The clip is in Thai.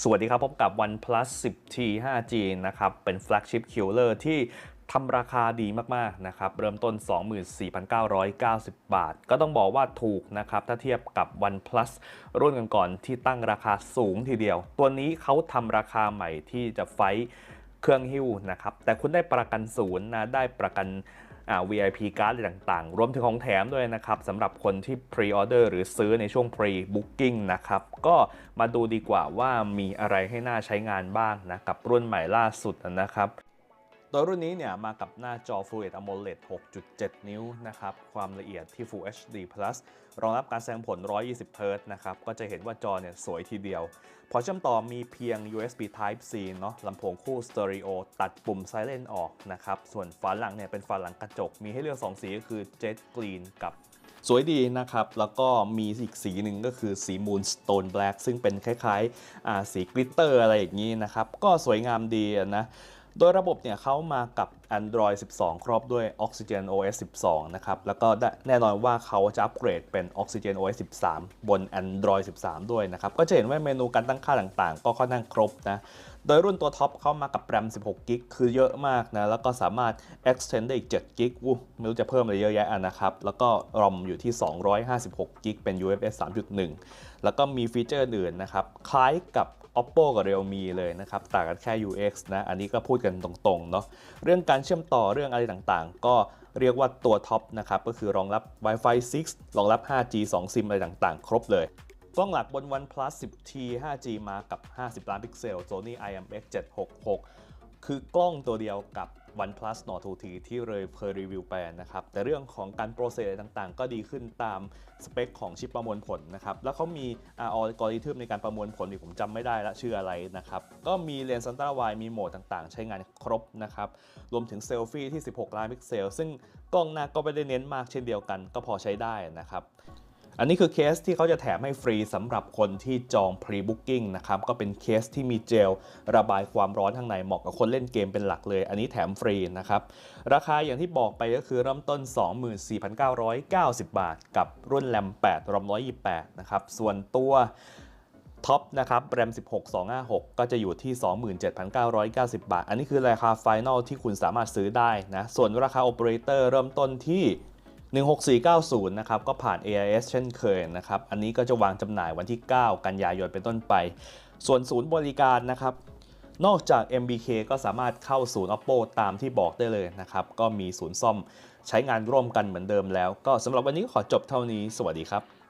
สวัสดีครับ พบกับ OnePlus 10T 5G นะครับ เป็น flagship killer ที่ทำราคาดีมาก ๆ นะครับ เริ่มต้น 24,990 บาท ก็ต้องบอกว่าถูกนะครับ ถ้าเทียบกับ OnePlus รุ่นก่อนๆที่ตั้งราคาสูงทีเดียว ตัวนี้เขาทำราคาใหม่ที่จะไฟเครื่องหิ้วนะครับ แต่คุณได้ประกันศูนย์นะ ได้ประกัน VIP การ์ดอะไรต่างๆ รวมถึงของแถมด้วยนะครับสำหรับคนที่ Pre-order หรือซื้อในช่วง Pre-booking นะครับ ก็มาดูดีกว่าว่ามีอะไรให้น่าใช้งานบ้างนะกับรุ่นใหม่ล่าสุดนะครับ โดยรุ่นนี้เนี่ยมากับหน้าจอ Full HD AMOLED 6.7 นิ้วนะครับ ความละเอียดที่ Full HD Plus รองรับการแสดงผล 120 Hz นะครับ ก็จะเห็นว่าจอเนี่ยสวยทีเดียว พอเชื่อมต่อมีเพียง USB Type C เนาะลำโพงคู่สเตอริโอตัดปุ่ม Silent ออกนะครับ ส่วนฝาหลังเนี่ยเป็นฝาหลังกระจก มีให้เลือก 2 สีก็คือ Jet Green กับสวยดีนะครับ แล้วก็มีอีกสีหนึ่งก็คือสี Moonstone Black ซึ่งเป็นคล้ายๆสีกลิตเตอร์อะไรอย่างนี้นะครับ ก็สวยงามดีนะ โดยระบบเนี่ยเขามากับ Android 12 ครอบด้วย Oxygen OS 12 นะครับ แล้วก็แน่นอนว่าเขาจะอัปเกรดเป็น Oxygen OS 13 บน Android 13 ด้วยนะครับ ก็จะเห็นว่าเมนูการตั้งค่าต่างๆ ก็ค่อนข้างครบนะ โดยรุ่นตัวท็อปเข้ามากับแรม 16 กิกคือเยอะมากนะ แล้วก็สามารถ extend ได้อีก 7 กิกวู้ไม่รู้จะเพิ่มอะไรเยอะแยะอะนะครับ แล้วก็ ROM อยู่ที่ 256 กิกเป็น UFS 3.1 แล้วก็มีฟีเจอร์อื่นนะครับ คล้ายกับ Oppo กับ Realme เลยนะครับ ต่างกันแค่ UX นะ อันนี้ก็พูดกันตรงๆ เนาะ เรื่องการเชื่อมต่อเรื่องอะไรต่างๆ ก็เรียกว่าตัวท็อปนะครับ ก็คือรองรับ Wi-Fi 6 รองรับ 5G 2 ซิมอะไรต่างๆ ครบเลย กล้องหลักบน OnePlus 10T 5G มากับ 50 ล้านพิกเซล Sony IMX 766 คือกล้องตัวเดียวกับ OnePlus Nord 2T ที่เลยเคยรีวิวไปนะครับ แต่เรื่องของการโปรเซสอะไรต่างๆ ก็ดีขึ้นตามสเปคของชิปประมวลผลนะครับ แล้วเขามีอัลกอริทึมในการประมวลผลที่ผมจำไม่ได้ละชื่ออะไรนะครับ ก็มีเลนส์ซันต้าไวมีโหมดต่างๆ ใช้งานครบนะครับ รวมถึงเซลฟี่ที่ 16 ล้านพิกเซล ซึ่งกล้องหน้าก็ไม่ได้เน้นมากเช่นเดียวกัน ก็พอใช้ได้นะครับ อันนี้คือเคสที่เขาจะแถมให้ฟรีสำหรับคนที่จอง Pre-Booking นะครับ ก็เป็นเคสที่มีเจลระบายความร้อนข้างในเหมาะกับคนเล่นเกมเป็นหลักเลย อันนี้แถมฟรีนะครับ ราคาอย่างที่บอกไปก็คือเริ่มต้น 24,990 บาท กับรุ่นแรม8รอม128 นะครับ ส่วนตัวท็อปนะครับแรม 16 256 ก็จะอยู่ที่ 27,990 บาท อันนี้คือราคาไฟนลที่คุณสามารถซื้อได้นะ ส่วนราคาโอเปอเรเตอร์เริ่มต้นที่ 16490 นะครับ ก็ผ่าน AIS เช่นเคยนะครับ อันนี้ก็จะวางจำหน่ายวันที่ 9 กันยายนเป็นต้นไป ส่วนศูนย์บริการนะครับ นอกจาก MBK ก็สามารถเข้าศูนย์ Oppo ตามที่บอกได้เลยนะครับ ก็มีศูนย์ซ่อมใช้งานร่วมกันเหมือนเดิมแล้ว ก็สำหรับวันนี้ขอจบเท่านี้ สวัสดีครับ